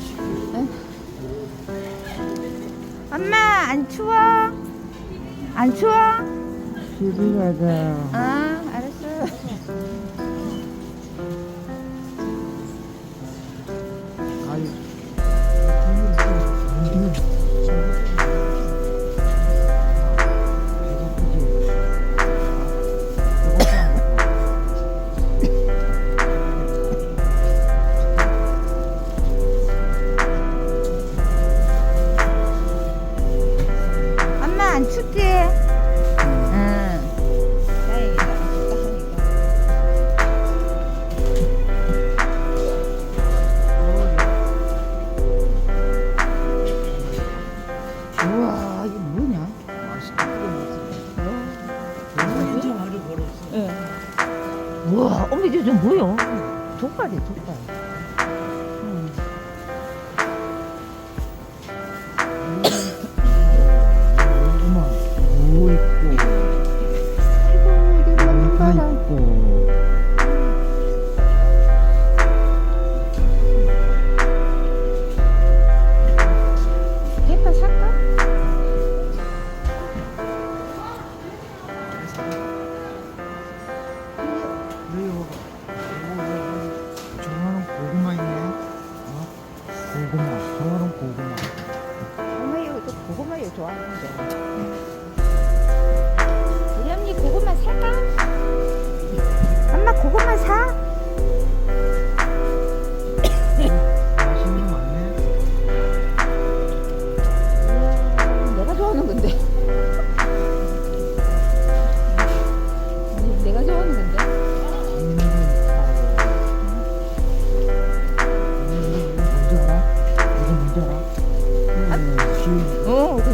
시켜. 엄마 안 추워? 안 추워? 집에 가자. 아 우와 이게 뭐냐? 응. 우와 어머 이게 좀 뭐야? 족발이 족발. 응. 엄마, 무 있고, 아이고 이게 뭔가 있고.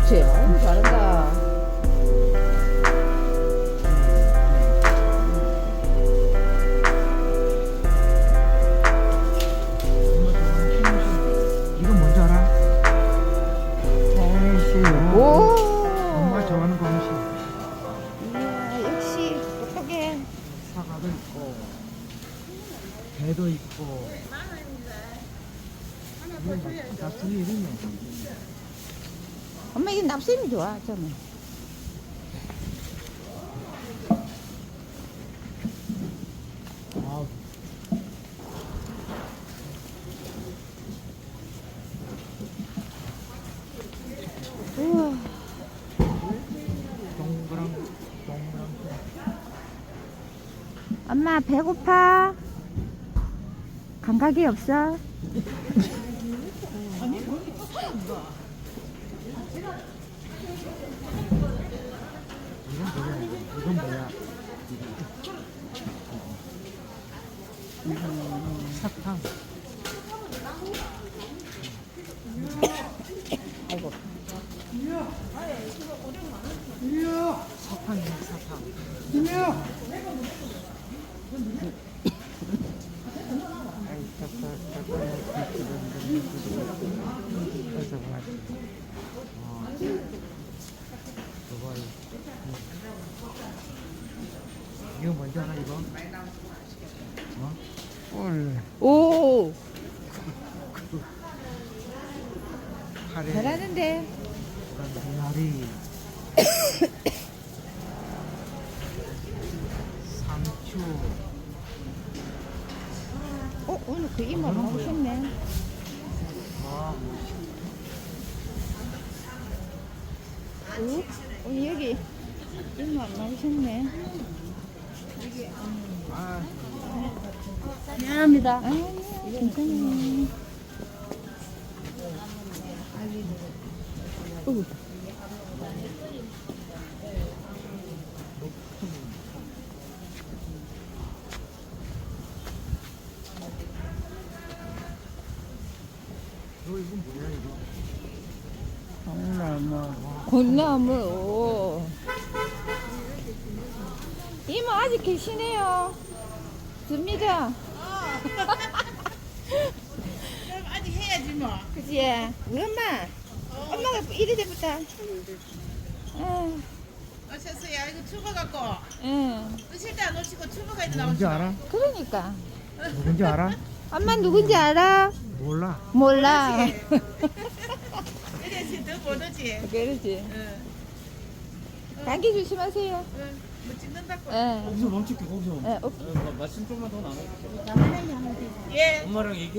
그렇지. 잘한다. 이거 뭔지 알아? 오. 엄마 좋아하는 거 음식. 이야, 역시 똑똑해. 사과도 있고, 배도 있고. 이거 납품이 이름이 엄마 이게 납셈이 좋아, 저는. 엄마 배고파? 감각이 없어? 이건 뭐야? 이건? 사탕. 아이고. 사탕이야 사탕. 김이야. 이 거 뭔지 알아 이거? 어? 꿀, 오, 카레, 잘하는데. 미나리, 상추, 어, 오늘 그 이모 나오셨네. 와, 오, 오늘 여기 이모 안 나오셨네. 아, 미안합니다. 괜찮아요. 이거 뭐야 이거? 콩나물. 콩나물. 오. 이모 아직 계시네요. 듭니다. 그럼 아직 해야지 뭐. 그지? 우리 엄마. 엄마가 이래 돼부터. 응. 어셨어요? 이거 추버 갖고 응. 으실 때안 오시고 추버 가 이제 누군지 나오시고. 알아? 그러니까. 누군지 알아? 엄마 누군지 알아? 몰라. 몰라. 이래서 더 못하지. 그러지. 응. 감기 조심하세요. 응. 뭐 찍는다고. 예. 거기서 멈출게 거기서 예, 어, 어, 말씀 좀만 더 나눠 예. 엄마랑 얘기